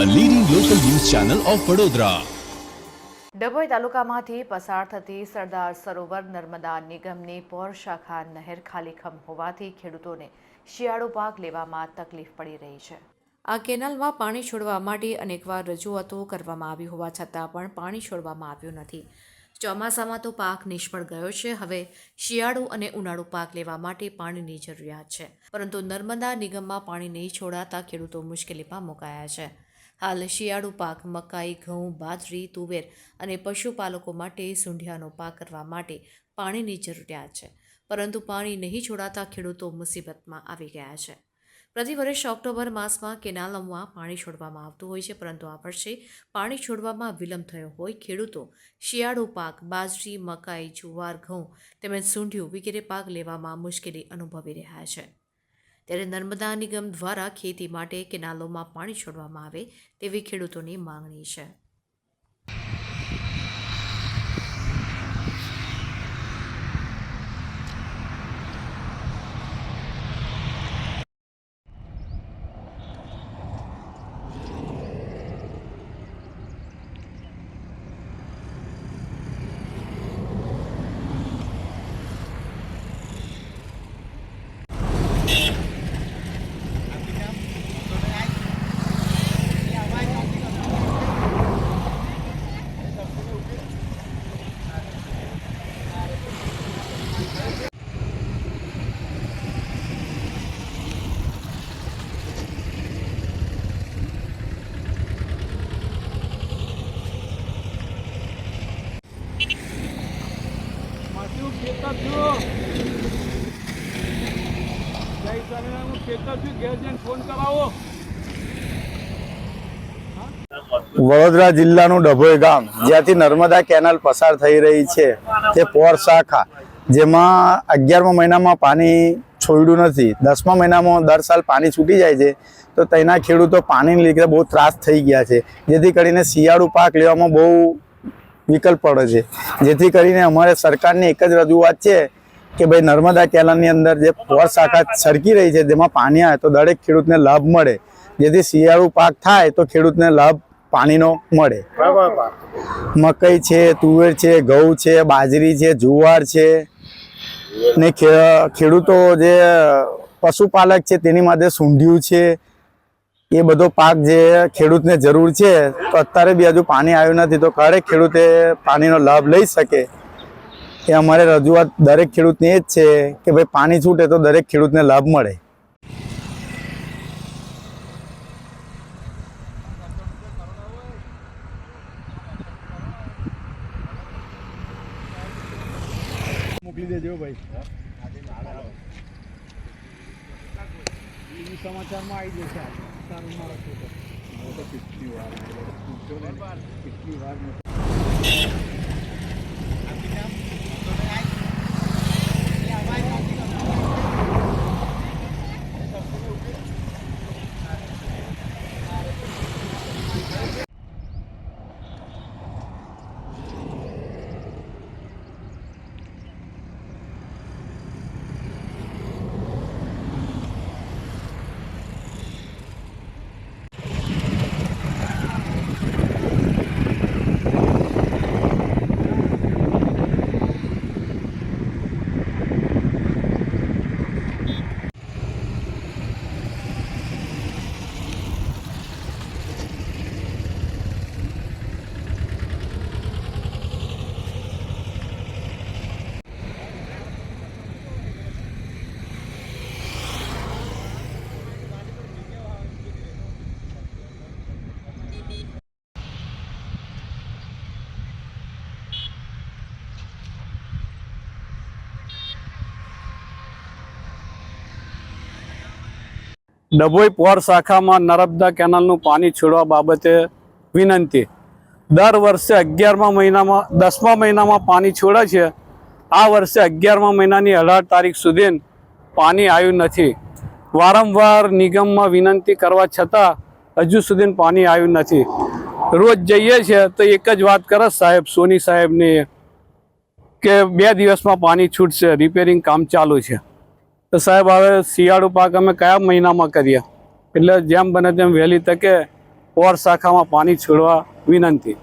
Channel of Vadodara Dabhoi તાલુકામાંથી પસાર થતી સરદાર સરોવર નર્મદા નિગમની પોર શાખા નહેર ખાલીખમ હોવાથી ખેડૂતોને શિયાળુ પાક લેવામાં તકલીફ પડી રહી છે. આ કેનાલમાં પાણી છોડવા માટે અનેકવાર રજૂઆતો કરવામાં આવી હોવા છતાં પણ પાણી છોડવામાં આવ્યું નથી. ચોમાસામાં તો પાક નિષ્ફળ ગયો છે. હવે શિયાળુ અને ઉનાળુ પાક લેવા માટે પાણીની જરૂરિયાત છે. પરંતુ નર્મદા નિગમમાં પાણી નહીં છોડાતા ખેડૂતો મુશ્કેલીમાં મુકાયા છે. હાલ શિયાળુ પાક, મકાઈ, ઘઉં, બાજરી, તુવેર અને પશુપાલકો માટે સૂંઢિયાનો પાક કરવા માટે પાણીની જરૂરિયાત છે. પરંતુ પાણી નહીં છોડાતા ખેડૂતો મુસીબતમાં આવી ગયા છે. પ્રતિ વર્ષ ઓક્ટોબર માસમાં કેનાલમાં પાણી છોડવામાં આવતું હોય છે, પરંતુ આ વર્ષે પાણી છોડવામાં વિલંબ થયો હોય. ખેડૂતો શિયાળુ પાક, બાજરી, મકાઈ, જુવાર, ઘઉં તેમજ સૂંઢિયું વગેરે પાક લેવામાં મુશ્કેલી અનુભવી રહ્યા છે. ત્યારે નર્મદા નિગમ દ્વારા ખેતી માટે કેનાલોમાં પાણી છોડવામાં આવે તેવી ખેડૂતોની માંગણી છે. વડોદરા જિલ્લાનું ડભોઈ ગામ, જ્યાંથી નર્મદા કેનાલ પસાર થઈ રહી છે, તે પોર શાખા, જેમાં અગિયારમા મહિનામાં પાણી છોડ્યું નથી. દસમા મહિનામાં દર સાલ પાણી છૂટી જાય છે, તો તેના ખેડૂતો પાણીને લીધે બહુ ત્રાસ થઈ ગયા છે, જેથી કરીને શિયાળુ પાક લેવામાં બહુ વિકલ્પ પડે છે. જેથી કરીને અમારે સરકારની એક જ રજૂઆત છે કે ભાઈ નર્મદા કેનાલની અંદર જે પોર શાખા સરકી રહી છે, જેમાં પાણી આવે તો દરેક ખેડૂતને લાભ મળે. જેથી શિયાળુ પાક થાય તો ખેડૂતને લાભ પાણીનો મળે. મકઈ છે, તુવેર છે, ઘઉં છે, બાજરી છે, જુવાર છે. ને ખેડૂતો જે પશુપાલક છે, તેની માટે સૂંઢિયું છે. એ બધો પાક જે ખેડૂતને જરૂર છે, તો અત્યારે બી હજુ પાણી આવ્યું નથી, તો ખરેખ ખેડૂતે પાણીનો લાભ લઈ શકે. એ અમારે રજૂઆત દરેક ખેડૂતની એ જ છે કે ભાઈ પાણી છૂટે તો દરેક ખેડૂતને લાભ મળે. મોકલી દેજો ભાઈ. ટીવી સમાચારમાં આવી જશે સારું મારો તો કેટલી વાર કેટલી વાર ડભોઈ પોર શાખામાં નર્મદા કેનાલનું પાણી છોડવા બાબતે વિનંતી. દર વર્ષે અગિયારમા મહિનામાં, દસમા મહિનામાં પાણી છોડે છે. આ વર્ષે અગિયારમા મહિનાની અઢાર તારીખ સુધી પાણી આવ્યું નથી. વારંવાર નિગમમાં વિનંતી કરવા છતાં હજુ સુધી પાણી આવ્યું નથી. રોજ જઈએ છીએ તો એક જ વાત કરે સાહેબ, સોની સાહેબની, કે બે દિવસમાં પાણી છૂટશે, રિપેરિંગ કામ ચાલુ છે. તો સાહેબ, હવે શિયાળુ પાક અમે કયા મહિનામાં કરીએ? એટલે જેમ બને તેમ વહેલી તકે ઓર શાખામાં પાણી છોડવા વિનંતી.